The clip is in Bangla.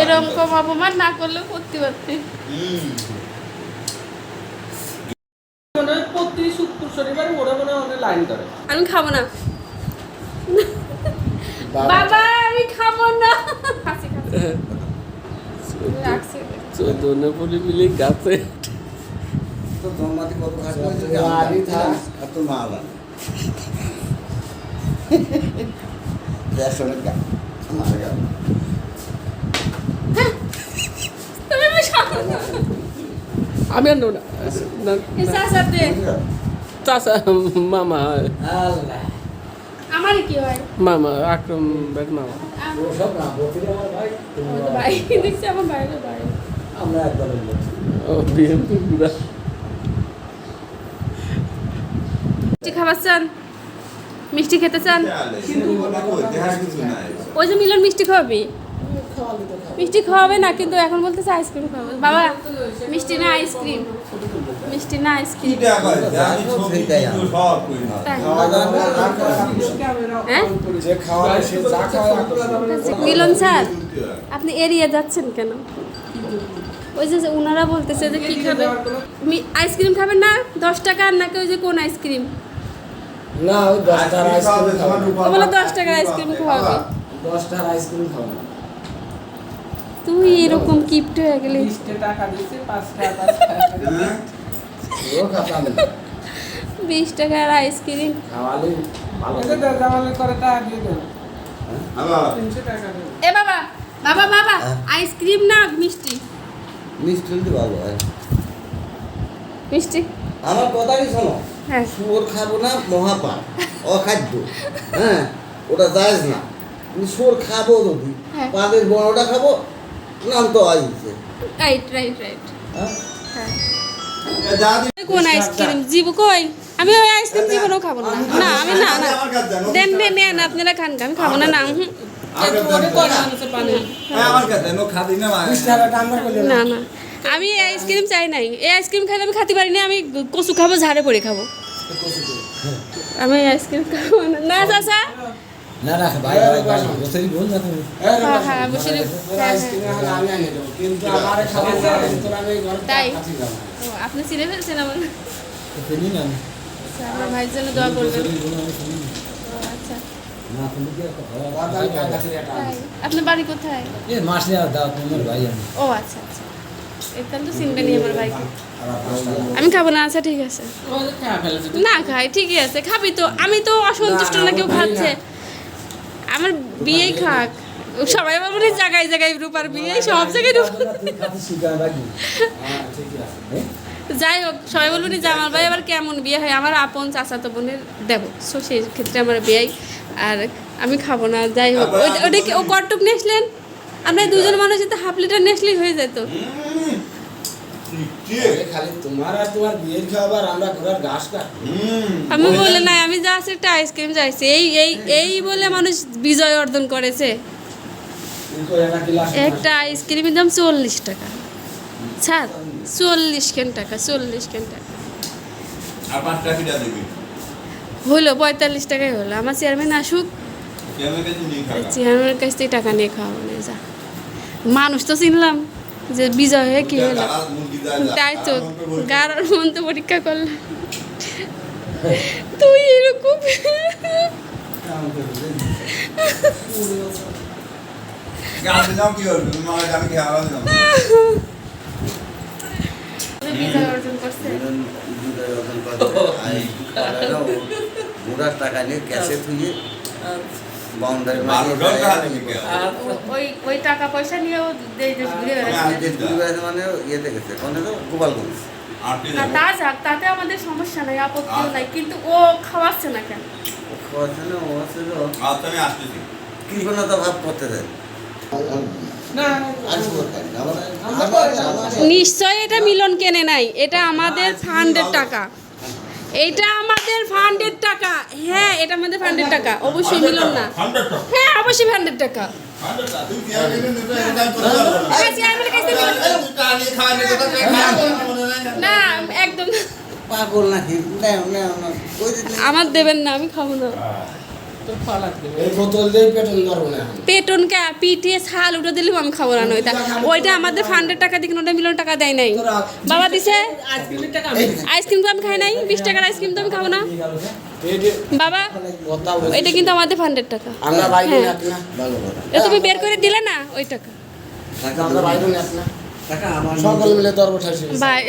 এরকম অপমান না করলেও করতে পারতি হয় হয় আমি খাব না। বাবা আমি খাব না। মিলি গাছে জন্মাতে কত খাস হয়েছে তো আগে থাক। আর তোর মা আবার দেড়শো টাকা মারা গেল তুমি আমি খাব না আমি আর না। মামা। আমারই কি হয়? মামা আকরম বেট মামা। আমার ভাই তুমি ভাই দেখছি আমার বাইরে আমরা লোক। ও বিএমপি পুরা মিষ্টি খাবার চান মিষ্টি খেতে চান ওই যে মিলন মিষ্টি খাওয়াবি? খাওয়া মিষ্টি খাওয়াবে না কিন্তু এখন বলতেছে আইসক্রিম খাওয়াবে বাবা মিষ্টি না আইসক্রিম মিষ্টি না আইসক্রিম হ্যাঁ? মিলন স্যার আপনি এড়িয়ে যাচ্ছেন কেন? ওই যে ওনারা বলতেছে যে কি খাবে? মি- আইসক্রিম খাবেন না? দশ টাকা আর নাকি ওই যে কোন আইসক্রিম না ওই দশটার আইসক্রিম বলে দশ টাকার আইসক্রিম খাওয়াবে। দশটার আইসক্রিম খাওয়াবে। তুই এরকম কিপ্ট হয়ে গেলে হ্যাঁ? বিশ টাকার আইসক্রিম টাকা তিনশো টাকা দেন এ বাবা বাবা বাবা হ্যাঁ? আইসক্রিম না মিষ্টি? মিষ্টি হলে ভালো হয়। মিষ্টি? আমার কথাই শোনো? হ্যাঁ। শুয়োর খাব না মহাপাপ অখাদ্য হ্যাঁ? ওটা জায়েজ না। শুয়োর খাব যদি হ্যাঁ। পাদের বড়টা খাব নাম তো আইছে। রাইট রাইট রাইট হ্যাঁ? হ্যাঁ। কোন আইসক্রিম জীব কই? আমি ওই আইসক্রিম জীবনেও খাব না। না আমি না না। দেন দেন নেন আপনারা খান আমি খাব না না। কাছে নো খাদি না। না না। আমি এই আইসক্রিম চাই নাই। এই আইসক্রিম খাইলে আমি খাতে পারি না আমি কচু খাব ঝাড়ে পড়ে খাব। আমি এই আইসক্রিম খাব না। না চাচা। না না ভাই ভাই ভাই বল না তুমি। হ্যাঁ হ্যাঁ হ্যাঁ, আইসক্রিম এখন আমি আনিয়ে দেবো। কিন্তু আমার খাবার তোর আমি ঘরে তাই? ও, আপনি চিনে ফেলছেন আমার না আচ্ছা, আমার ভাইয়ের জন্য দোয়া করবেন। বল না। আচ্ছা। আপনার বাড়ি কোথায়? মাস দাও তোমার ভাই আমি। ও আচ্ছা আচ্ছা। তো চিনবেনই আমার ভাইকে। আমি খাব না আচ্ছা ঠিক আছে। না খাই ঠিকই আছে। খাবি তো। আমি তো অসন্তুষ্ট না কেউ খাচ্ছে। আমার বিয়েই খাক। সবাই না জায়গায় জায়গায় রূপার বিয়ে সব জায়গায় যাই হোক, সবাই বলব যে আমার ভাই আবার কেমন বিয়ে হয়? আমার আপন চাচাতো বোনের দেব সো সেই ক্ষেত্রে আমার বিয়ে আর আমি খাব না, যাই হোক। ওই- ওটা কি ও কটুক নেসলেন? আমরা এই দুজন মানুষ যদি হাফ লিটার নেসলেই হয়ে যেত। খালি তোমার আর তোমার বিয়ের খাবার আমরা ঘোরার ঘাস কাট আমি বলে নাই আমি যা আছে একটা আইসক্রিম চাইছি। এই এই এই বলে মানুষ বিজয় অর্জন করেছে। একটা আইসক্রিমের দাম চল্লিশ টাকা। স্যার চল্লিশ কেন টাকা চল্লিশ কেন টাকা। হলো পঁয়তাল্লিশ টাকাই হলো। আমার চেয়ারম্যান আসুক। চেয়ারম্যানের কাছ থেকে টাকা নিয়ে খাওয়া মানে যা। মানুষ তো চিনলাম। যে বিজয় হয়ে কি হলো? তাই তো গাড়ার মন তো পরীক্ষা করলাম। তুই এরকম টাকা নিয়ে ক্যাশে থুয়ে ওই ওই টাকা পয়সা নিয়েও দেশ দেশ ঘুরে বেড়াচ্ছে মানে ইয়েতে গেছে কোনে তো গোপালগঞ্জ না তা যাক তাতে আমাদের সমস্যা নাই আপত্তিও নাই কিন্তু ও খাওয়াচ্ছে না কেন ও খাওয়াচ্ছে না ও হচ্ছে তো আচ্ছা আমি আসতেছি কৃপণতা ভাব করতে দেয় না নিশ্চয় এটা মিলন কেনে নাই এটা আমাদের ফান্ডের টাকা এটা আমাদের ফান্ডের টাকা। হ্যাঁ এটা আমাদের ফান্ডের টাকা। অবশ্যই মিলন না। হ্যাঁ অবশ্যই ফান্ডের টাকা। না। হ্যাঁ, একদম পাগল নাকি? আমার দেবেন না আমি খাব না। পেটনকে পিটিয়ে ছাল উঠে দিলেও আমি খাব না ওইটা ওইটা আমাদের ফান্ডের টাকা দিয়ে ওটা মিলিয়ন টাকা দেয় নাই। বাবা দিছে। আইসক্রিম তো আমি খাই। নাই বিশ টাকার আইসক্রিম তো আমি খাব না। বাবা এটা কিন্তু আমাদের ফান্ডের টাকা। আমরা হ্যাঁ। এটা তুমি বের করে দিলে না ওই টাকা। টাকা আমরা ভাই